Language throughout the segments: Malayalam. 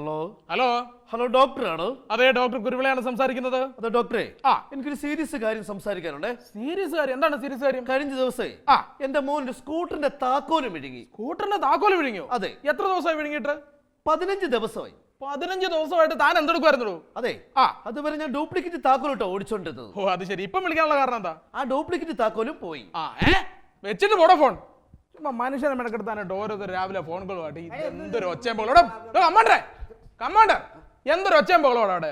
ഹലോ ഹലോ ഹലോ ഡോക്ടർ ആണോ? അതെ ഡോക്ടർ കുരുവിളയാണ് സംസാരിക്കുന്നത്. അതെ ഡോക്ടറെ ആ. എനിക്കൊരു സീരിയസ് കാര്യം സംസാരിക്കാനുണ്ട്. സീരിയസ് കാര്യം? എന്താണ് സീരിയസ് കാര്യം? കഴിഞ്ഞ ദിവസേ ആ. എന്റെ മോൻ ഒരു സ്കൂട്ടറിന്റെ താക്കോൽ വിഴുങ്ങി. സ്കൂട്ടറിന്റെ താക്കോൽ വിഴുങ്ങിയോ? അതെ. എത്ര ദിവസമായി വിഴുങ്ങിയിട്ട്? പതിനഞ്ച് ദിവസമായി. പതിനഞ്ച് ദിവസമായിട്ട് താൻ എന്തെടുക്കുമായിരുന്നു അതെ. ആ. അതുവരെ ഞാൻ ഡ്യൂപ്ലിക്കേറ്റ് താക്കോലിട്ടോ ഓടിച്ചോണ്ടിരുന്നത്. ഓ അത് ശരി. ഇപ്പം വിളിക്കാനുള്ള കാരണം എന്താ? ആ ഡ്യൂപ്ലിക്കേറ്റ് താക്കോലും പോയി. ആ ഏ? വെച്ചിട്ട് പോടോ ഫോൺ മനുഷ്യനെ മെനക്കെടുത്താനായിട്ട് ഓരോരുത്തർ രാവിലെ ഫോൺ കോളുമായിട്ട് എന്തൊരു ഒച്ചയും പോകളോടെ കമാണ്ടേ കമാണ്ടർ എന്തൊരു ഒച്ചയും പോകളോടെ അവിടെ?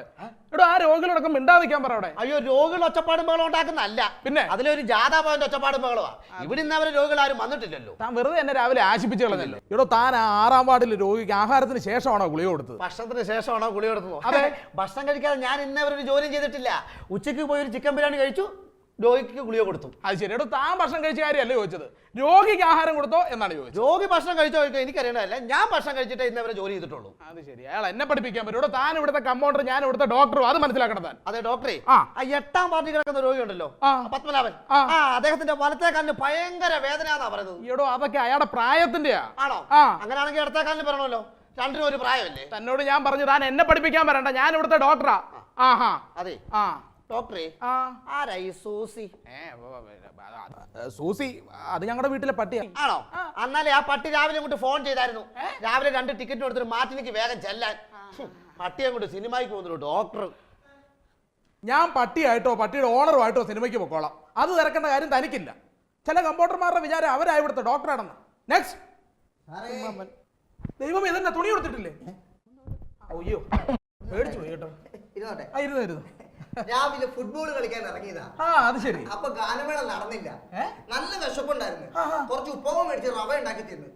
എടോ ആ രോഗികളോടൊക്കെ മിണ്ടാതിരിക്കാൻ പറ അവിടെ. അയ്യോ രോഗികൾ ഒച്ചപ്പാടും ബഹളം ഉണ്ടാക്കുന്നല്ല പിന്നെ? അതിലൊരു ജാഥാ പോയിന്റ് ഒച്ചപ്പാടും ബഹളമാ ഇവിടെ നിന്ന് അവരെ രോഗികൾ ആരും വന്നിട്ടില്ലല്ലോ. താൻ വെറുതെ എന്നെ രാവിലെ ആശിപ്പിച്ചു കളഞ്ഞല്ലോ. എടോ താൻ ആ ആറാം വാർഡിൽ രോഗിക്ക് ആഹാരത്തിന് ശേഷമാണോ ഗുളിക കൊടുത്തത്? ഭക്ഷണത്തിന് ശേഷമാണോ ഗുളിക കൊടുത്തത്? അതെ. ഭക്ഷണം കഴിക്കാതെ ഞാൻ ഇന്നേ ഒരു ജോലിയും ചെയ്തിട്ടില്ല. ഉച്ചയ്ക്ക് പോയി ഒരു ചിക്കൻ ബിരിയാണി കഴിച്ചു. രോഗിക്ക് ഗുളിക കൊടുത്തു. അത് ശരി. എടോ താൻ ഭക്ഷണം കഴിച്ച കാര്യമല്ല ചോദിച്ചത്? രോഗിക്ക് ആഹാരം കൊടുത്തോ എന്നാണ് ചോദിച്ചത്. രോഗി ഭക്ഷണം കഴിച്ചോ കഴിക്കോ എനിക്കറിയണമല്ല ഞാൻ ഭക്ഷണം കഴിച്ചിട്ടേ ഇന്ന് അവരെ ജോലി ചെയ്തിട്ടുള്ളൂ. അത് ശരി. അയാൾ എന്നെ പഠിപ്പിക്കാൻ പറ്റും. ഇവിടെ താൻ ഇവിടുത്തെ കമ്പൗണ്ടർ ഞാൻ ഇവിടുത്തെ ഡോക്ടറും അത് മനസ്സിലാക്കണം താൻ. അതെ ഡോക്ടറെ ആ. ആ എട്ടാം പാർട്ടി കിടക്കുന്ന രോഗി ഉണ്ടല്ലോ ആ. പത്മനാഭൻ. ആ. ആ അദ്ദേഹത്തിന്റെ വലത്തെ കാലിന് ഭയങ്കര വേദനയാന്നാ പറയുന്നത്. എടോ അതൊക്കെ അയാളുടെ പ്രായത്തിന്റെയാ. ആണോ? ആ. അങ്ങനെയാണെങ്കിൽ ഇടത്തെ കാലിന് പറയണമല്ലോ. രണ്ടിനും ഒരു പ്രായമല്ലേ? തന്നോട് ഞാൻ പറഞ്ഞു താൻ എന്നെ പഠിപ്പിക്കാൻ വരണ്ട. ഞാൻ ഇവിടുത്തെ ഡോക്ടറാ ആഹാ. അതെ. ആ. ഡോക്ടറെ ആ. ആരായി സൂസി? സൂസി അത് ഞങ്ങളുടെ വീട്ടിലെ പട്ടി ആണോ? എന്നാലേ ആ പട്ടി രാവിലെ അങ്ങോട്ട് ഫോൺ ചെയ്തായിരുന്നു. രാവിലെ രണ്ട് ടിക്കറ്റ് കൊടുത്തിട്ട് മാറ്റിനിക്ക് വേഗം ചെല്ലാൻ. പട്ടി അങ്ങോട്ട് സിനിമയ്ക്ക് പോകുന്നു ഡോക്ടർ. ഞാൻ പട്ടിയായിട്ടോ പട്ടിയുടെ ഓണറുമായിട്ടോ സിനിമയ്ക്ക് പൊക്കോളാം. അത് തിരക്കേണ്ട കാര്യം തനിക്കില്ല. ചില കമ്പ്യൂട്ടർമാരുടെ വിചാരം അവരാ ഇവിടുത്തെ ഡോക്ടറാണെന്ന്. നെക്സ്റ്റ് ദൈവം ഇതെന്നെ തുണി കൊടുത്തിട്ടില്ലേ അയ്യോ പേടിച്ചു പോയി കേട്ടോ. ഇരുന്നോട്ടെ. ആ ഇരുന്നോ ഇരുന്നു. രാവിലെ ഫുട്ബോൾ കളിക്കാൻ ഇറങ്ങിയതാ. ആ അത് ശരി. അപ്പൊ ഗാനമേള നടന്നില്ല? നല്ല വിശപ്പുണ്ടായിരുന്നു. കുറച്ച് ഉപ്പവും മേടിച്ച് റവ ഉണ്ടാക്കി തന്നു.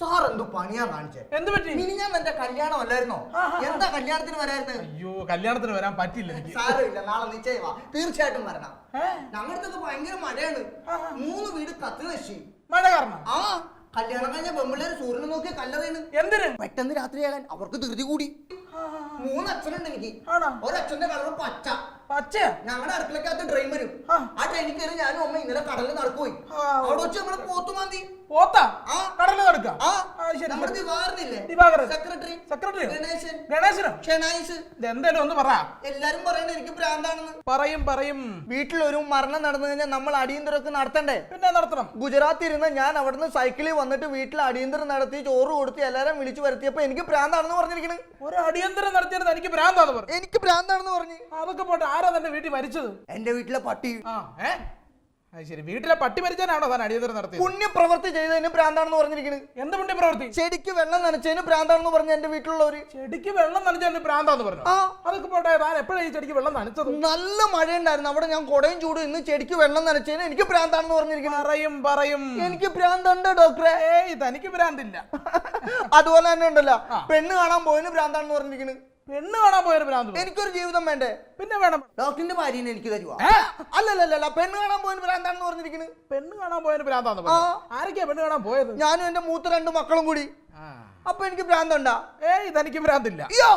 സാർ എന്തോ പണിയാ കാണിച്ചേ? എന്ത് പറ്റി? ഇനി ഞാൻ എന്റെ കല്യാണം അല്ലായിരുന്നോ? എന്താ കല്യാണത്തിന് വരായിരുന്നു? അയ്യോ കല്യാണത്തിന് വരാൻ പറ്റില്ല സാരമില്ല നാളെ നിശ്ചയമാ. തീർച്ചയായിട്ടും വരണം? ഞങ്ങളുടെ ഭയങ്കര മഴയാണ്. മൂന്ന് വീട് കത്തി നശി മഴ കാരണം? ആ കല്യാണം കഴിഞ്ഞ പെമ്പിള്ളേര് സൂര്യനെ നോക്കിയ കല്ലറയാണ് എന്തിന്? പെട്ടെന്ന് രാത്രിയാകാൻ അവർക്ക് ധൃതി കൂടി. മൂന്ന് അച്ഛനുണ്ട് എനിക്ക്? ഒരച്ഛന്റെ കളർ പച്ച പച്ച. ഞങ്ങളുടെ അടുക്കളക്കകത്ത് ട്രെയിൻ വരും. ആ. ആ ട്രെയിനിൽ കയറി ഞാനും അമ്മ ഇന്നലെ കടലിൽ നടക്കുപോയി ആ. അവിടെ വെച്ച് നമ്മൾ പോത്തുമാന്തി പോത്താ? ആ. കടലിൽ നടക്കാം? ആ. ആ, ശരി, നമ്മുടെ. ദിവാറിനില്ലേ ദിവാകരൻ. സെക്രട്ടറി. സെക്രട്ടറിയോ? ഗണേശൻ. ഗണേശനോ? ഷെനായിസ് ഇത് എന്തേലും ഒന്ന് പറ. എല്ലാരും പറയുന്നത് എനിക്ക് ഭ്രാന്താണെന്ന്. പറയും പറയും. വീട്ടിലൊരു മരണം നടന്നു കഴിഞ്ഞാൽ നമ്മൾ അടിയന്തരമൊക്കെ നടത്തണ്ടേ? പിന്നെ നടത്തണം. ഗുജറാത്തിൽ ഇരുന്ന് ഞാൻ അവിടുന്ന് സൈക്കിളിൽ വന്നിട്ട് വീട്ടിൽ അടിയന്തരം നടത്തി ചോറ് കൊടുത്ത് എല്ലാരും വിളിച്ചു വരുത്തിയപ്പോ എനിക്ക് പ്രാന്താണെന്ന് പറഞ്ഞിരിക്കണ്. ഒരു അടിയന്തരം നടത്തിയത് എനിക്ക് പ്രാന്താണെന്ന് പറഞ്ഞു. എനിക്ക് ഭ്രാന്താണെന്ന് പറഞ്ഞു. അതൊക്കെ പോട്ടെ. ആരാ തന്റെ വീട്ടിൽ മരിച്ചത്? എന്റെ വീട്ടിലെ പട്ടി. ആ ഏ? അത് ശരി. വീട്ടിലെ പട്ടി മരിച്ചാനാണോ താൻ അടിയന്തരം പുണ്യ പ്രവൃത്തി ചെയ്തതിന് ഭ്രാന്താണെന്ന് പറഞ്ഞിരിക്കുന്നത് എന്ത് പുണ്യ പ്രവൃത്തി ചെടിക്ക് വെള്ളം നനച്ചതിന് ഭ്രാന്താണെന്ന് പറഞ്ഞ എന്റെ വീട്ടിലുള്ളവര്. ചെടിക്ക് വെള്ളം നനച്ചതിന് ഭ്രാന്താന്ന് പറഞ്ഞു? ആ. അതൊക്കെ പോട്ടെ താൻ എപ്പോഴാണ് ഈ ചെടിക്ക് വെള്ളം നനച്ചത്? നല്ല മഴയുണ്ടായിരുന്നു. അവിടെ ഞാൻ കൊടയും ചൂടും ഇന്ന് ചെടിക്ക് വെള്ളം നനച്ചതിന് എനിക്ക് ഭ്രാന്താണെന്ന് പറഞ്ഞിരിക്കുന്നു പറയും പറയും. എനിക്ക് ഭ്രാന്തുണ്ട് ഡോക്ടറെ? ഏയ് തനിക്ക് ഭ്രാന്തില്ല അതുപോലെ തന്നെ ഉണ്ടല്ലോ. പെണ്ണ് കാണാൻ പോയതിന് ഭ്രാന്താണെന്ന് പറഞ്ഞിരിക്കുന്നത് പെണ്ണ് കാണാൻ പോയൊരു ഭ്രാന്ത് എനിക്കൊരു ജീവിതം വേണ്ടേ? പിന്നെ വേണം. ഡോക്ടറിന്റെ ഭാര്യനെ എനിക്ക് തരുവാ? അല്ലല്ലല്ല പെണ്ണ് കാണാൻ പോയൊരു ഭ്രാന്താണെന്ന് പറഞ്ഞിരിക്കുന്നത് പെണ്ണ് കാണാൻ പോയൊരു ഭ്രാന്താന്ന് ആരൊക്കെയാ പെണ്ണ് കാണാൻ പോയത്? ഞാനും എന്റെ മൂത്ത രണ്ട് മക്കളും കൂടി. അപ്പൊ എനിക്ക് ഭ്രാന്തുണ്ടാ? ഏയ് ഇതെനിക്ക് ഭ്രാന്തില്ല. അയ്യോ!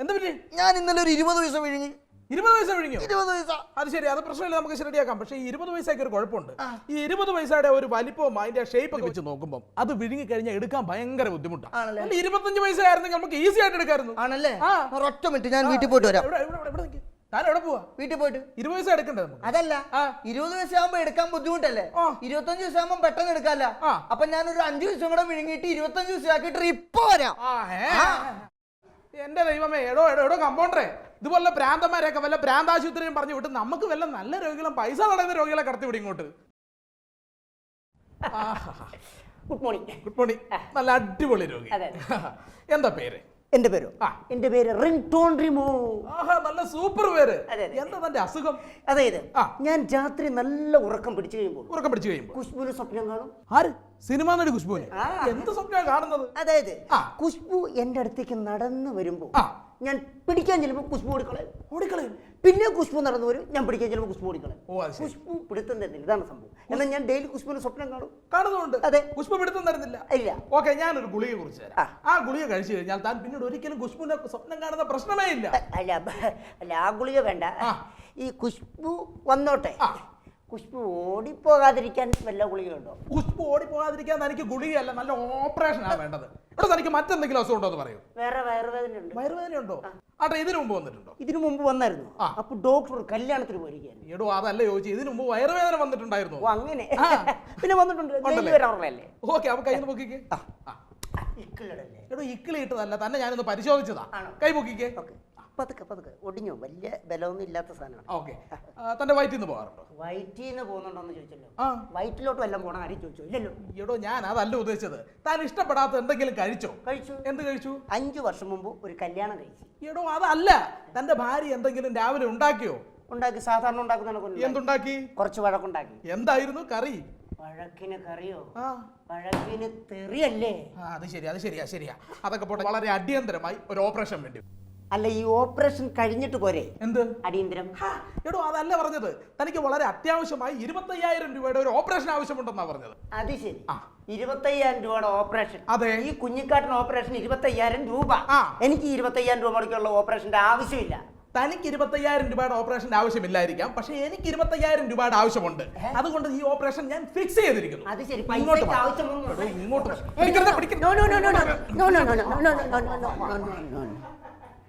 എന്ത് പറ്റി? ഞാൻ ഇന്നലെ ഒരു ഇരുപത് ദിവസം വിഴുങ്ങി. ഇരുപത് പൈസ കഴിഞ്ഞു ഇരുപത് പൈസ. അത് ശരി അത് പ്രശ്നമില്ല നമുക്ക് ശരിയാക്കാം പക്ഷേ ഈ ഇരുപത് പൈസയ്ക്ക് ഒരു കുഴപ്പമുണ്ട്. ഈ ഇരുപത് പൈസയുടെ ഒരു വലിപ്പവും അതിന്റെ ഷേപ്പ് ഒക്കെ വെച്ച് നോക്കുമ്പോൾ അത് വിഴുങ്ങി കഴിഞ്ഞാൽ എടുക്കാൻ ഭയങ്കര ബുദ്ധിമുട്ടാണ് ഇരുപത്തഞ്ച് പൈസ ആയിരുന്നെങ്കിൽ നമുക്ക് ഈസി ആയിട്ട് എടുക്കായിരുന്നു. ആണല്ലേ? ഒറ്റ മിനിറ്റ് ഞാൻ വീട്ടിൽ പോയിട്ട് വരാം? താൻ എവിടെ പോവാ? വീട്ടിൽ പോയിട്ട്. ഇരുപത് പൈസ എടുക്കണ്ടേ അതല്ല. ഇരുപത് വയസ്സാകുമ്പോ എടുക്കാൻ ബുദ്ധിമുട്ടല്ലേ? ഇരുപത്തഞ്ച് ദിവസം വയസ്സാകുമ്പോ പെട്ടെന്ന് എടുക്കാല്ല. അപ്പൊ ഞാൻ ഒരു അഞ്ചു ദിവസം കൂടെ വിഴുങ്ങിയിട്ട് ഇരുപത്തഞ്ച് ദിവസം ആക്കിയിട്ട് ഇപ്പൊ വരാം. എന്റെ ദൈവമേ എടോ എടോ എടോ കമ്പൗണ്ടറെ. ഇതുപോലെ ഭ്രാന്തന്മാരെയൊക്കെ വല്ല ഭ്രാന്താശുപത്രിയും പറഞ്ഞു വിട്ട് നമുക്ക് വല്ല നല്ല രോഗികളും പൈസ നടക്കുന്ന രോഗികളെ കടത്തി വിടും ഇങ്ങോട്ട്. ഗുഡ് മോർണിംഗ് ഗുഡ് മോർണിംഗ് നല്ല അടിപൊളി രോഗി. എന്താ പേര്? എന്റെ പേര്? ആ. എന്റെ പേര് റിംഗ് ടോൺ റിമോ. ആഹാ നല്ല സൂപ്പർ പേര്. എന്താ തന്റെ അസുഖം? അതായത്. ഞാൻ രാത്രി നല്ല ഉറക്കം പിടിച്ചു കഴിയുമ്പോൾ ഉറക്കം പിടിച്ചു കഴിയുമ്പോൾ. കുഷ്ബുവിന് സ്വപ്നം കാണും. ആര്? സിനിമ നടി കുഷ്ബുവിനെ എന്ത് സ്വപ്നമാണ് കാണുന്നത്? അതായത് ഖുഷ്ബു കുഷ്ബു എന്റെ അടുത്തേക്ക് നടന്നു വരുമ്പോ ഞാൻ പിടിക്കാൻ ചെല്ലുമ്പോൾ കുഷ്ബു ഓടിക്കളയും. ഓടിക്കളയും. പിന്നെ കുഷ്ബു നടന്നു വരും ഞാൻ പിടിക്കാൻ ചെല്ലുമ്പോൾ കുഷ്ബു ഓടിക്കളയും. ഖുഷ്ബു പിടുത്തം തരുന്നില്ല ഇതാണ് സംഭവം. എന്നാൽ ഞാൻ ഡെയിലി കുഷ്ബുവിന് സ്വപ്നം കാണും. കാണുന്നുണ്ട്. അതെ. കുഷ്ബു പിടുത്തം തരുന്നില്ല. ഇല്ല. ഓക്കെ ഞാനൊരു ഗുളിക കുറിച്ച്. തരാം. ആ. ഗുളിക കഴിച്ചു കഴിഞ്ഞാൽ താൻ പിന്നീട് ഒരിക്കലും കുഷ്ബുവിനെ സ്വപ്നം കാണുന്ന പ്രശ്നമേ ഇല്ല. അല്ല അല്ല ആ ഗുളിക വേണ്ട. ഈ കുഷ്ബു വന്നോട്ടെ. ആ. കുഷ്ബു ഓടിപ്പോകാതിരിക്കാൻ വല്ല ഗുളികയുണ്ടോ? കുഷ്ബു ഓടിപ്പോകാതിരിക്കാൻ തനിക്ക് ഗുളികയല്ല നല്ല ഓപ്പറേഷൻ ആണ് വേണ്ടത്. ഇവിടെ തനിക്ക് മറ്റെന്തെങ്കിലും അസുഖം ഉണ്ടോ എന്ന് പറയൂ. വേറെ വയറുവേദന ഉണ്ട്. വയറുവേദന ഉണ്ടോ ആട്ടെ ഇതിനു മുമ്പ് വന്നിട്ടുണ്ടോ? ഇതിനു മുമ്പ് വന്നായിരുന്നു. അപ്പൊ ഡോക്ടർ കല്യാണത്തിന് പോയിരിക്കുകയായിരുന്നു. എടോ അതല്ല ചോദിച്ചു ഇതിനു മുമ്പ് വയറുവേദന വന്നിട്ടുണ്ടായിരുന്നു? ഓ അങ്ങനെ. പിന്നെ വന്നിട്ടുണ്ട്. ഓക്കെ അപ്പൊ കൈ പൊക്കിക്കേ. ഇക്കിളടല്ലേ? എടോ ഇക്കിളി ഇട്ടതല്ല തന്നെ ഞാനൊന്ന് പരിശോധിച്ചതാ? കൈ പൊക്കിക്കേ. ഓക്കെ. പതുക്കെ പതുക്കെ. ഒടിഞ്ഞോ? വലിയ ബലമൊന്നും ഇല്ലാത്ത സാധനമാണ്. ഓക്കെ. തന്റെ വയറ്റിൽ നിന്ന് പോകാറുണ്ടോ? വയറ്റിൽ നിന്ന് പോകുന്നുണ്ടോന്ന് ചോദിച്ചല്ലോ. വയറ്റിലോട്ട് വല്ലതും പോണ ആരും ചോദിച്ചു? ഇല്ലല്ലോ. എടോ ഞാൻ അതല്ല ഉദ്ദേശിച്ചത്. താൻ ഇഷ്ടപ്പെടാത്ത എന്തെങ്കിലും കഴിച്ചോ? കഴിച്ചു. എന്ത് കഴിച്ചു? അഞ്ചു വർഷം മുമ്പ് ഒരു കല്യാണം കഴിച്ചു. എടോ അതല്ല. തന്റെ ഭാര്യ എന്തെങ്കിലും രാവിലെ ഉണ്ടാക്കിയോ? ഉണ്ടാക്കി സാധാരണ ഉണ്ടാക്കുന്ന എന്തുണ്ടാക്കി? കുറച്ച് വഴക്കുണ്ടാക്കി. എന്തായിരുന്നു കറി? പഴക്കിന് കറിയോ? ആ. വഴക്കിന് തെറിയല്ലേ? അത് ശരി അത് ശരിയാ ശരിയാ. അതൊക്കെ പോട്ടെ വളരെ അടിയന്തരമായി ഒരു ഓപ്പറേഷൻ വേണ്ടി. അല്ല ഈ ഓപ്പറേഷൻ കഴിഞ്ഞിട്ട് പോരെ എന്ത് അടിയന്തരം ഹാ, എടോ അതല്ല പറഞ്ഞത് തനിക്ക് വളരെ അത്യാവശ്യമായി ഇരുപത്തയ്യായിരം രൂപയുടെ ഒരു ഓപ്പറേഷൻ ആവശ്യമുണ്ടെന്നാ പറഞ്ഞത് അത് ശരി ആ. ഇരുപത്തയ്യായിരം രൂപയുടെ ഓപ്പറേഷൻ അതെ. ഈ കുഞ്ഞിക്കാട്ടിന് ഓപ്പറേഷൻ ഇരുപത്തയ്യായിരം രൂപ ആ. എനിക്ക് ഇരുപത്തയ്യായിരം രൂപ മുടക്കുള്ള ഓപ്പറേഷന്റെ ആവശ്യമില്ല തനിക്ക് ഇരുപത്തയ്യായിരം രൂപയുടെ ഓപ്പറേഷന്റെ ആവശ്യമില്ലായിരിക്കാം പക്ഷെ എനിക്ക് ഇരുപത്തയ്യായിരം രൂപയുടെ ആവശ്യമുണ്ട് അതുകൊണ്ട് ഈ ഓപ്പറേഷൻ ഞാൻ ഫിക്സ് ചെയ്തിരിക്കുന്നു അത് ശരി ഇങ്ങോട്ട് വാ. എടോ, ഇങ്ങോട്ട് വാ. പിടിക്കരുത്, പിടിക്കരുത്. No, no, no, no, no. No, no, no, no, no, no, no, no, no, no, no, no, no.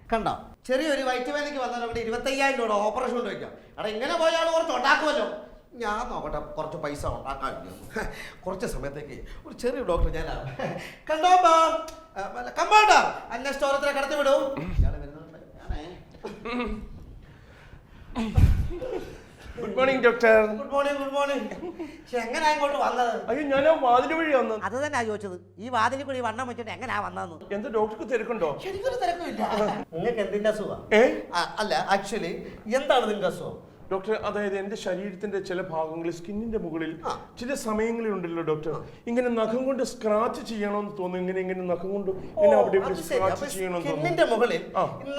കണ്ടോ? ചെറിയൊരു വൈറ്റ് വയറ്റുവേദനയ്ക്ക് വന്നാൽ അവിടെ ഇരുപത്തയ്യായിരം രൂപ ഓപ്പറേഷൻ കൊണ്ട് വയ്ക്കാം അവിടെ ഇങ്ങനെ പോയാൽ കുറച്ച് ഉണ്ടാക്കുമല്ലോ. ഞാൻ നോക്കട്ടെ കുറച്ച് പൈസ ഉണ്ടാക്കാൻ കുറച്ച് സമയത്തേക്ക് ഒരു ചെറിയ ഡോക്ടർ ഞാൻ കണ്ടോ കമ്പാട്ടാ അന്ന സ്റ്റോറത്തിനെ കടത്തി വിടും. ഞാൻ വരുന്നുണ്ട്. ഞാനേ. Good morning doctor good morning good morning പക്ഷെ എങ്ങനെയാ ഇങ്ങോട്ട് വന്നത്? അയ്യോ ഞാൻ ആ വാതിൽ വഴി വന്നത്. അത് തന്നെ ചോദിച്ചത്. ഈ വാതിലിൽ കൂടി വണ്ണം വെച്ചിട്ട് എങ്ങനെയാ വന്നതെന്ന്? എന്താ ഡോക്ടർക്ക് തിരക്കുണ്ടോ? എനിക്കൊരു തിരക്കില്ല നിങ്ങൾക്ക് എന്തിന്റെ അസുഖം? അല്ല ആക്ച്വലി എന്താണ് നിങ്ങളുടെ അസുഖം? ഡോക്ടർ അതായത് എന്റെ ശരീരത്തിന്റെ ചില ഭാഗങ്ങളിൽ സ്കിന്നിന്റെ മുകളിൽ ചില സമയങ്ങളിൽ ഉണ്ടല്ലോ ഡോക്ടർ. ഇങ്ങനെ നഖം കൊണ്ട് സ്ക്രാച്ച് ചെയ്യണമെന്ന് തോന്നുന്നു. ഇങ്ങനെ ഇങ്ങനെ നഖം കൊണ്ട് ഇങ്ങനെ അവിടെ ഇവിടെ സ്ക്രാച്ച് ചെയ്യണമെന്ന് സ്കിന്നിന്റെ മുകളിൽ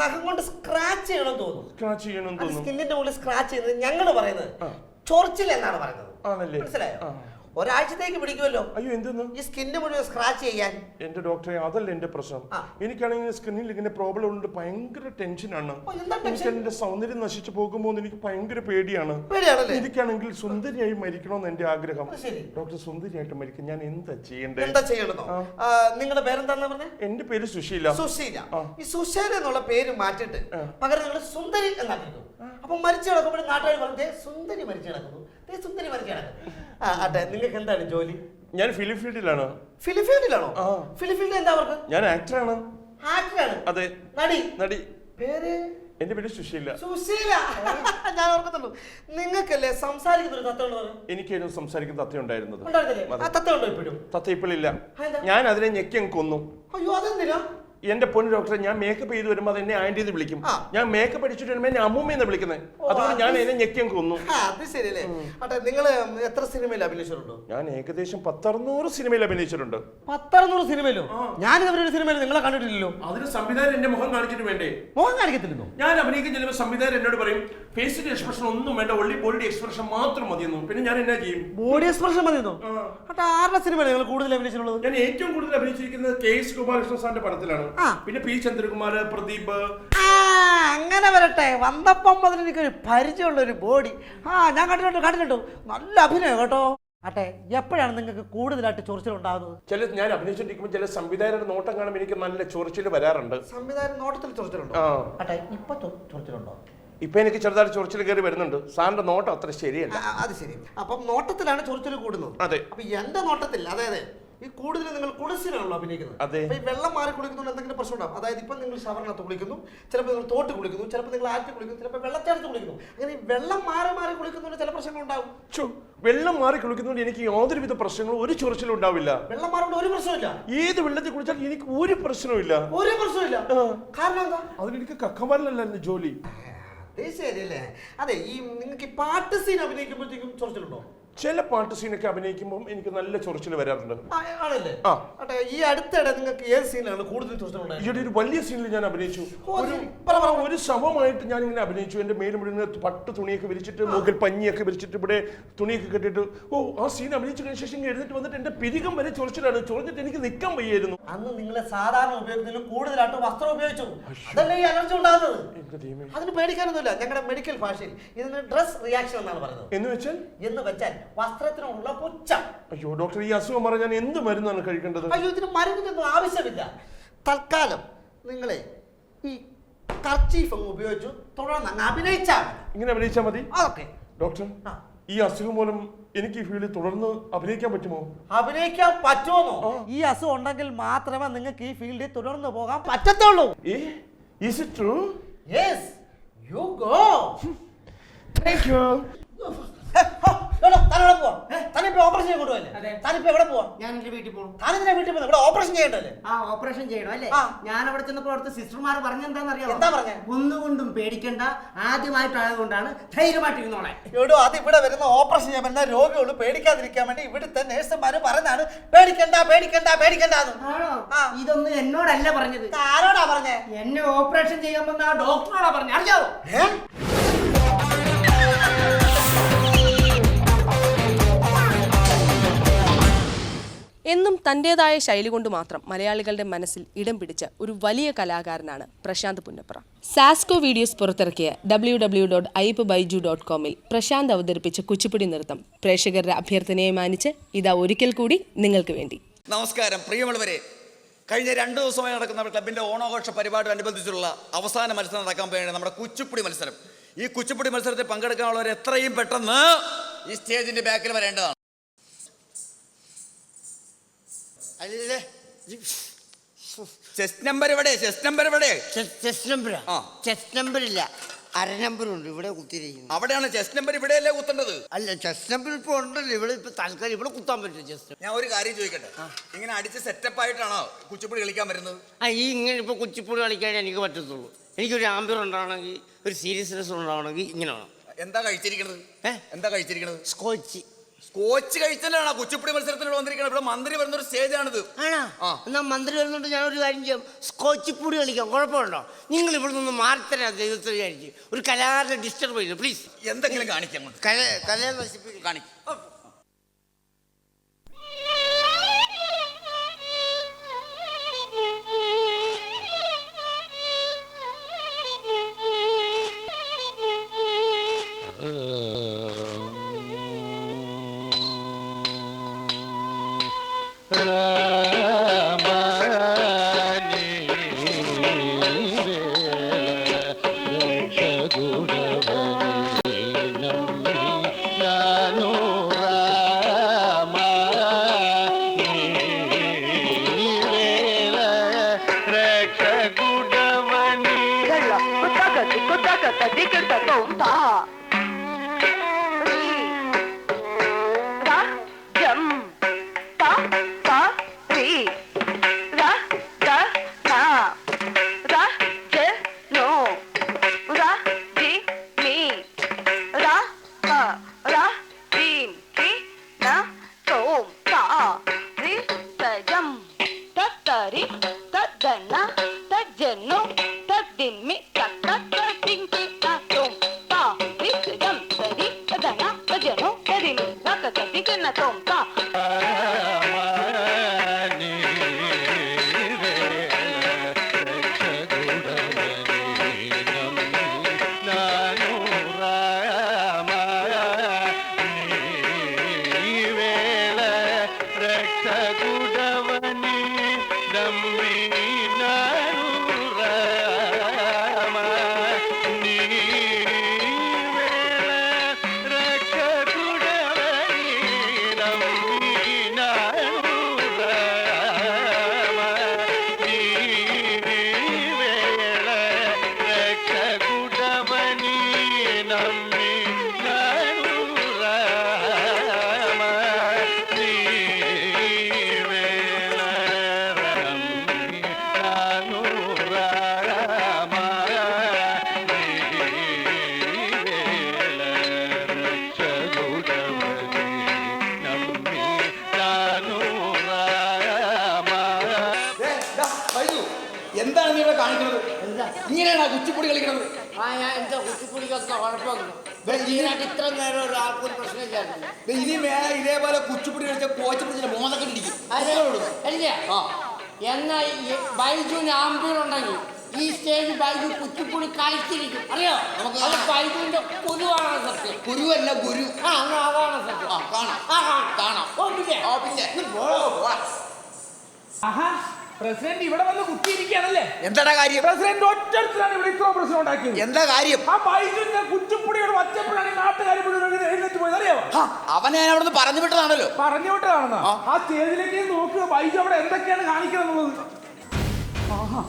നഖം കൊണ്ട് സ്ക്രാച്ച് ചെയ്യണം തോന്നുന്നു. സ്ക്രാച്ച് ചെയ്യണമെന്ന് തോന്നുന്നു. സ്കിന്നിന്റെ മുകളിൽ സ്ക്രാച്ച് ചെയ്യുന്നത് ഞങ്ങൾ പറയുന്നത്. ചൊറിച്ചിൽ എന്നാണ് പറയുന്നത്. ആണല്ലേ? മനസ്സിലായോ. ഒരാഴ്ചത്തേക്ക് പിടിക്കുമല്ലോ. അയ്യോ എന്തെന്ന്? ഈ സ്കിന്ന് മുഴുവൻ സ്ക്രാച്ച് ചെയ്യാൻ. എന്റെ ഡോക്ടറെ അതല്ല എന്റെ പ്രശ്നം. എനിക്കാണെങ്കിൽ സ്കിന്നിൽ ഇങ്ങനെ പ്രോബ്ലം ഉണ്ട് ഭയങ്കര ടെൻഷനാണ് എനിക്ക് എന്റെ സൗന്ദര്യം നശിച്ചു പോകുമ്പോൾ എനിക്ക് ഭയങ്കര പേടിയാണ്. എനിക്കാണെങ്കിൽ സുന്ദരിയായി മരിക്കണമെന്ന് എന്റെ ആഗ്രഹം. ഡോക്ടർ സുന്ദരിയായിട്ട് മരിക്കും. ഞാൻ എന്താ ചെയ്യേണ്ടത്? എന്താ ചെയ്യണമെന്നോ നിങ്ങളുടെ പേരെന്താന്ന് പറഞ്ഞേ? എന്റെ പേര് സുശീല. സുശീല. ഈ സുശീല എന്നുള്ള പേര് മാറ്റിട്ട് പകരം നിങ്ങൾ സുന്ദരി എന്നാക്കിക്കും. അപ്പൊ മരിച്ചു കിടക്കുമ്പോൾ നാട്ടുകാർ പറഞ്ഞു സുന്ദരി മരിച്ചു കിടക്കുന്നു. സുന്ദരി മരിച്ചു കിടക്കുന്നു. അതെ. നിങ്ങൾക്ക് എന്താണ് ജോലി? ഞാൻ ഫിലിം ഫീൽഡിലാണ്? ഫിലിഫീൽഡിലാണോ ആ. ഫിലിഫീൽഡിൽ എന്താ അവർക്ക്? ഞാൻ ആക്ടറാണ്. ആക്ടറാണ്? അതെ. നടി? നടി. പേര്? എന്റെ പേര് സുശീല. സുശീല. ഞാൻ ഓർക്കുന്നുള്ളൂ. നിങ്ങൾക്കല്ലേ സംസാരിക്കുന്ന ഒരു തത്ത ഉള്ളത് എനിക്കായിരുന്നു സംസാരിക്കുന്ന തത്ത ഉണ്ടായിരുന്നത്. ഉണ്ടായിരുന്നില്ലേ. ആ ഉണ്ടോ ഇപ്പോഴും? തത്ത ഇപ്പോഴില്ല. അതെന്താ? ഞാൻ അതിനെ ഞെക്കി അങ്ങ് കൊന്നു. അയ്യോ അതെന്തിനാ? എന്റെ പൊന്നു ഡോക്ടറെ ഞാൻ മേക്കപ്പ് ചെയ്ത് വരുമ്പോൾ അത് എന്നെ ആന്റി എന്ന് വിളിക്കും. ഞാൻ മേക്കപ്പ് അടിച്ചിട്ട് വരുമ്പോൾ എന്നെ അമ്മൂമ്മ വിളിക്കുന്നത് അതുകൊണ്ട് ഞാൻ എന്നെ ഞെക്കി കൊന്നു. അത് ശരിയല്ലേ. അട്ടെ നിങ്ങൾ എത്ര സിനിമയിൽ അഭിനയിച്ചിട്ടുണ്ടോ? ഞാൻ ഏകദേശം പത്തറുന്നൂറ് സിനിമയിൽ അഭിനയിച്ചിട്ടുണ്ട്. പത്തറുന്നൂറ് സിനിമയിലോ? ഞാൻ ഒരു സിനിമയിൽ നിങ്ങളെ കണ്ടിട്ടില്ലല്ലോ. അതിന് സംവിധാനം എന്റെ മുഖം കാണിച്ചിട്ട് വേണ്ടേ? മുഖം കാണിക്കത്തില്ലെന്നോ? ഞാൻ അഭിനയിക്കാൻ ചെല്ലുമ്പോൾ സംവിധാനം എന്നോട് പറയും ഫേസിന്റെ എക്സ്പ്രഷൻ ഒന്നും വേണ്ട ഒള്ളി ബോഡി എക്സ്പ്രഷൻ മാത്രം മതിയെന്നു. പിന്നെ ഞാൻ എന്നാ ചെയ്യും? ബോഡി എക്സ്പ്രഷൻ മതിയെന്നോ? ആരുടെ സിനിമയാണ് നിങ്ങൾ കൂടുതൽ അഭിനയിച്ചിട്ടുള്ളത്? ഞാൻ ഏറ്റവും കൂടുതൽ അഭിനയിച്ചിരിക്കുന്നത് കെ എസ് ഗോപാലകൃഷ്ണ സാറിന്റെ പടത്തിലാണ്. പിന്നെ പി ചന്ദ്രകുമാർ പ്രദീപ്. ആ അങ്ങനെ വരട്ടെ. വന്നപ്പം മുതൽ എനിക്കൊരു പരിചയമുള്ള ഒരു ബോഡി. ആ ഞാൻ കണ്ടിട്ടുണ്ട് കണ്ടിട്ടുണ്ട്. നല്ല അഭിനയം കേട്ടോ. അട്ടെ എപ്പോഴാണ് നിങ്ങൾക്ക് കൂടുതലായിട്ട് ചൊറിച്ചിൽ ഉണ്ടാകുന്നത് ചില ഞാൻ അഭിനയിച്ചിരിക്കുമ്പോൾ ചില സംവിധായകരുടെ നോട്ടം കാണുമ്പോൾ എനിക്ക് നല്ല ചൊറിച്ചിൽ വരാറുണ്ട്. സംവിധായകൻ നോട്ടത്തിൽ ചൊറിച്ചിലുണ്ടോ അട്ടെ ഇപ്പൊ ചൊറിച്ചിലുണ്ടോ ഇപ്പൊ എനിക്ക് ചെറുതായിട്ട് ചൊറിച്ചിൽ കയറി വരുന്നുണ്ട്. സാറിന്റെ നോട്ടം അത്ര ശരിയല്ല. അത് ശരി. അപ്പം നോട്ടത്തിലാണ് ചൊറിച്ചിൽ കൂടുന്നത്. അതെ. അപ്പൊ എന്റെ നോട്ടത്തിൽ അതായത് ഈ കൂടുതൽ നിങ്ങൾ കുളിസിലാണല്ലോ അഭിനയിക്കുന്നത്. അതെ. ഈ വെള്ളം മാറി കുളിക്കുന്നതുകൊണ്ട് എന്തെങ്കിലും പ്രശ്നം ഉണ്ടാവും അതായത് ഇപ്പം നിങ്ങൾ ഷവറിനകത്ത് കുളിക്കുന്നു ചിലപ്പോൾ നിങ്ങൾ തോട്ട് കുളിക്കുന്നു ചിലപ്പോൾ നിങ്ങൾ ആറ്റി കുളിക്കുന്നു ചിലപ്പോൾ വെള്ളച്ചാട്ടത്ത് കുളിക്കുന്നു. അങ്ങനെ ഈ വെള്ളം മാറി മാറി കുളിക്കുന്നതുകൊണ്ട് ചില പ്രശ്നങ്ങൾ ഉണ്ടാവും. വെള്ളം മാറി കുളിക്കുന്നതുകൊണ്ട് എനിക്ക് യാതൊരുവിധ പ്രശ്നങ്ങളും ഒരു ചൊറിച്ചിലും ഉണ്ടാവില്ല. വെള്ളം മാറുകൊണ്ട് ഒരു പ്രശ്നമില്ല ഏത് വെള്ളത്തിൽ കുളിച്ചാൽ എനിക്ക് ഒരു പ്രശ്നമില്ല ഒരു പ്രശ്നമില്ല കാരണം എന്താ? അതിനെനിക്ക് കക്കമാരിലല്ലായിരുന്നു ജോലി. അതേ ശരിയല്ലേ? അതെ ഈ നിങ്ങൾക്ക് പാട്ട് സീൻ അഭിനയിക്കുമ്പോഴത്തേക്കും ചൊറിച്ചിലുണ്ടോ? ചില പാട്ട് സീനൊക്കെ അഭിനയിക്കുമ്പോൾ എനിക്ക് നല്ല ചൊറിച്ചിൽ വരാറുണ്ട്. ആണല്ലേ? ആ. ഈ അടുത്തിടെ നിങ്ങൾക്ക് ഏത് സീനിലാണ് കൂടുതൽ ഈയിടെ ഒരു വലിയ സീനിൽ ഞാൻ അഭിനയിച്ചു. ഒരു ശവമായിട്ട് ഞാൻ ഇങ്ങനെ അഭിനയിച്ചു. എന്റെ മേലും മുഴുവൻ പട്ട് തുണിയൊക്കെ വിരിച്ചിട്ട് മുകളിൽ പഞ്ഞിയൊക്കെ വിരിച്ചിട്ട് ഇവിടെ തുണിയൊക്കെ കെട്ടിട്ട് ഓ ആ സീൻ അഭിനയിച്ചു കഴിഞ്ഞ ശേഷം എഴുന്നേറ്റ് വന്നിട്ട് എന്റെ പിരികം വരെ ചൊറിച്ചിലാണ്. ചൊറിഞ്ഞിട്ട് എനിക്ക് നിൽക്കാൻ വയ്യായിരുന്നു. അന്ന് നിങ്ങളെ സാധാരണ ഉപയോഗത്തിലും കൂടുതലായിട്ട് വസ്ത്രം ഉപയോഗിച്ചു. അതല്ലേ ഈ അലർജി ഉണ്ടാകുന്നത്? എന്റെ ദൈവമേ. അതിന് പേടിക്കാനൊന്നുമില്ല. ഞങ്ങളുടെ മെഡിക്കൽ ഭാഷയിൽ ഇതിന് ഡ്രസ് റിയാക്ഷൻ എന്നാണ് പറയുന്നത്. എന്ന് വെച്ചാൽ? എന്ന് വെച്ചാൽ വസ്ത്രത്തിനോടുള്ള പുച്ഛം. അയ്യോ ഡോക്ടർ ഈ അസുഖം പറഞ്ഞാൽ ഞാൻ എന്ത് മരുന്നാണ് കഴിക്കേണ്ടത്? അയ്യോ ഇതിന് മരുന്നിനൊന്നും ആവശ്യമില്ല. തൽക്കാലം നിങ്ങളെ ഈ കർച്ചീഫ് അങ്ങ് ഉപയോഗിച്ചു തുടർന്ന് അങ്ങ് അഭിനയിച്ചാൽ ഇങ്ങനെ അഭിനയിച്ചാൽ മതി? ഓക്കെ ഡോക്ടർ ആ. ഈ അസുഖം മൂലം എനിക്ക് ഈ ഫീൽഡിൽ തുടർന്ന് അഭിനയിക്കാൻ പറ്റുമോ? അഭിനയിക്കാൻ പറ്റുമോ? ഈ അസുഖം ഉണ്ടെങ്കിൽ മാത്രമേ നിങ്ങൾക്ക് ഈ ഫീൽഡിൽ തുടർന്ന് പോകാൻ പറ്റത്തുള്ളൂ. ഏ? Is it true yes you go thank you താനെവിടെ പോവാ? താനിപ്പോ ഓപ്പറേഷൻ ചെയ്യാൻ കൊണ്ടുപോയല്ലേ? താനിപ്പോ എവിടെ പോവാ? ഞാൻ എന്റെ വീട്ടിൽ പോകും താനെന്തിനാ വീട്ടിൽ പോകുന്നത് ഇവിടെ ഓപ്പറേഷൻ ചെയ്യണ്ടല്ലേ ആ ഓപ്പറേഷൻ ചെയ്യണം അല്ലേ? ഞാൻ അവിടെ ചെന്നപ്പോൾ അവിടുത്തെ സിസ്റ്റർമാർ പറഞ്ഞെന്താണെന്നറിയാമോ എന്താ പറഞ്ഞേ? ഒന്നുകൊണ്ടും പേടിക്കണ്ട. ആദ്യമായിട്ടായതുകൊണ്ടാണ് ധൈര്യമായിട്ടിരുന്നോളെ എവിടോ അത് ഇവിടെ വരുന്ന ഓപ്പറേഷൻ ചെയ്യാൻ വരുന്ന രോഗികൾ പേടിക്കാതിരിക്കാൻ വേണ്ടി ഇവിടുത്തെ നേഴ്സുമാര് പറഞ്ഞാണ് പേടിക്കണ്ട പേടിക്കണ്ട ആ. ഇതൊന്നും എന്നോടല്ല പറഞ്ഞത്. ആരോടാ പറഞ്ഞേ? എന്നെ ഓപ്പറേഷൻ ചെയ്യാൻ വന്ന ആ ഡോക്ടറോടാ പറഞ്ഞത് അറിയാവോ? എന്നും തന്റെതായ ശൈലി കൊണ്ട് മാത്രം മലയാളികളുടെ മനസ്സിൽ ഇടം പിടിച്ച ഒരു വലിയ കലാകാരനാണ് പ്രശാന്ത് പുന്നപ്ര. സാസ്കോ വീഡിയോസ് പുറത്തിറക്കിയ ഡബ്ല്യൂ ഡബ്ല്യൂ ഡോട്ട് ഐപ്പ് ബൈജു ഡോട്ട് കോമിൽ പ്രശാന്ത് അവതരിപ്പിച്ച കുച്ചിപ്പുടി നൃത്തം പ്രേക്ഷകരുടെ അഭ്യർത്ഥനയെ മാനിച്ച് ഇതാ ഒരിക്കൽ കൂടി നിങ്ങൾക്ക് വേണ്ടി. നമസ്കാരം. പ്രിയമുള്ളവരെ കഴിഞ്ഞ രണ്ട് ദിവസമായി നടക്കുന്ന ക്ലബിന്റെ ക്ലബിന്റെ ഓണാഘോഷ പരിപാടിയോടനുബന്ധിച്ചുള്ള അവസാന മത്സരം നടക്കാൻ പോവുകയാണ് നമ്മുടെ കുച്ചിപ്പുടി മത്സരം. ഈ കുച്ചിപ്പുടി മത്സരത്തിൽ പങ്കെടുക്കാനുള്ളവർ എത്രയും പെട്ടെന്ന് ഈ സ്റ്റേജിന്റെ ബാക്കിൽ വരേണ്ടതാണ്. അല്ലേ ചെസ്റ്റ് നമ്പർ ഇവിടെ ചെസ്റ്റ് നമ്പർ ഇവിടെ ചെസ്റ്റ് നമ്പറാ ആ. ചെസ്റ്റ് നമ്പർ ഇല്ല. അര നമ്പറുണ്ട് ഇവിടെ കുത്തിയിരിക്കുന്നു. അവിടെയാണ് ചെസ്റ്റ് നമ്പർ ഇവിടെയല്ലേ കുത്തേണ്ടത്? അല്ല ചെസ്റ്റ് നമ്പർ ഇപ്പൊ ഉണ്ടല്ലോ. ഇവിടെ ഇപ്പൊ തൽക്കാലം ഇവിടെ കുത്താൻ പറ്റും ചെസ്റ്റ് ഞാൻ ഒരു കാര്യം ചോദിക്കട്ടെ? ഇങ്ങനെ അടിച്ച് സെറ്റപ്പ് ആയിട്ടാണോ കുച്ചിപ്പുടി കളിക്കാൻ വരുന്നത്? ആ ഈ ഇങ്ങനെ ഇപ്പൊ കുച്ചിപ്പുടി കളിക്കാൻ എനിക്ക് പറ്റത്തുള്ളൂ. എനിക്കൊരു ആംബിയർ ഉണ്ടാവണമെങ്കിൽ ഒരു സീരിയസ്നെസ് ഉണ്ടാവണമെങ്കിൽ ഇങ്ങനെയാണ് വേണം. എന്താ കഴിച്ചിരിക്കുന്നത് ഏ? എന്താ കഴിച്ചിരിക്കുന്നത് സ്കോച്ച് സ്കോച്ച് കഴിച്ചാലാണ് കുച്ചിപ്പുടി മത്സരത്തിന് വന്നിരിക്കുന്നത്. ഇവിടെ മന്ത്രി വരുന്ന ഒരു സ്റ്റേജാണിത്. ആണോ? ആ. എന്നാ മന്ത്രി വരുന്നുണ്ട് ഞാൻ ഒരു കാര്യം ചെയ്യാം. സ്കോച്ച് പൂടി കളിക്കാം. കുഴപ്പമുണ്ടോ? നിങ്ങൾ ഇവിടെ നിന്ന് മാറിത്തരാ ദൈവത്തെ വിചാരിച്ച് ഒരു കലാകാരനെ ഡിസ്റ്റർബ് ചെയ്തു പ്ലീസ് എന്തെങ്കിലും കാണിക്കാം. കല കലയെ നശിപ്പിക്കും. കാണിക്കും. തത്തത്തിങ്കി നത്തും ഇങ്ങനെയാണ് കുച്ചിപ്പൊടി കളിക്കണത്. ആ ഞാൻ എന്താ കുച്ചിപ്പൊടിക്കാത്ത കുഴപ്പമില്ല ഇത്ര നേരം ഒരാൾക്കൊരു പ്രശ്നമില്ലായിരുന്നു ഇനി മേലെ ഇതേപോലെ കുച്ചിപ്പൊടി കളിച്ച കോച്ച് പിടിച്ചിട്ട് മോതൊക്കെ ഇടിക്കും. അതേ. അല്ലേ ആ. എന്നാൽ ബൈജുവിന് ആമ്പിയർ ഉണ്ടെങ്കിൽ ഈ സ്റ്റേജ് ബൈജു കുച്ചിപ്പൊടി കളിച്ചിരിക്കും. അറിയോ? നമുക്ക് അത് ബൈജുവിന്റെ പൊതുവാണ് സത്യം. പൊതുവല്ല ഗുരു. ആ എന്നാ അതാണ് സത്യം. ആ കാണാം. ആ കാണാം. ഓപ്പിച്ചേ ഓപ്പിച്ചേ ആഹാ. പ്രസിഡന്റ് ഇവിടെ വന്ന് കുത്തിയിരിക്കുകയാണല്ലേ എന്താ കാര്യം പ്രസിഡന്റ് ഒറ്റത്തിലാണ് ഇവിടെ ഇത്ര പ്രശ്നം ഉണ്ടാക്കിയത് എന്താ കാര്യം ആ ബൈജുന്റെ കുറ്റിപ്പുടിയുടെ ഒറ്റപ്പോഴാണ് നാട്ടുകാരി എഴുന്നേറ്റ് പോയത് അറിയാമോ അവനെ ഞാൻ അവിടെ പറഞ്ഞു വിട്ടതാണല്ലോ പറഞ്ഞു വിട്ടതാണെന്ന് ആ സ്റ്റേജിലേക്ക് നോക്കുക ബൈജു അവിടെ എന്തൊക്കെയാണ് കാണിക്കുന്നത് എന്നുള്ളത് ആഹാ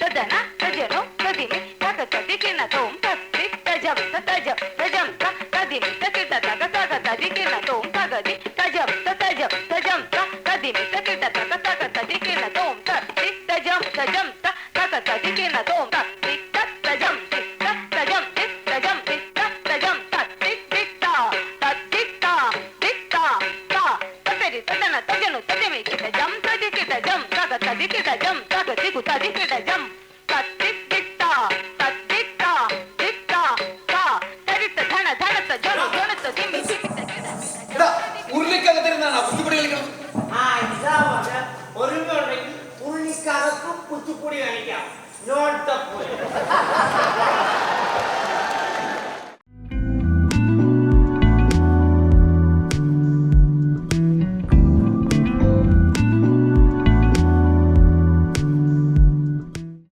Tadana, Tadano, Dime, ¿dónde te dije?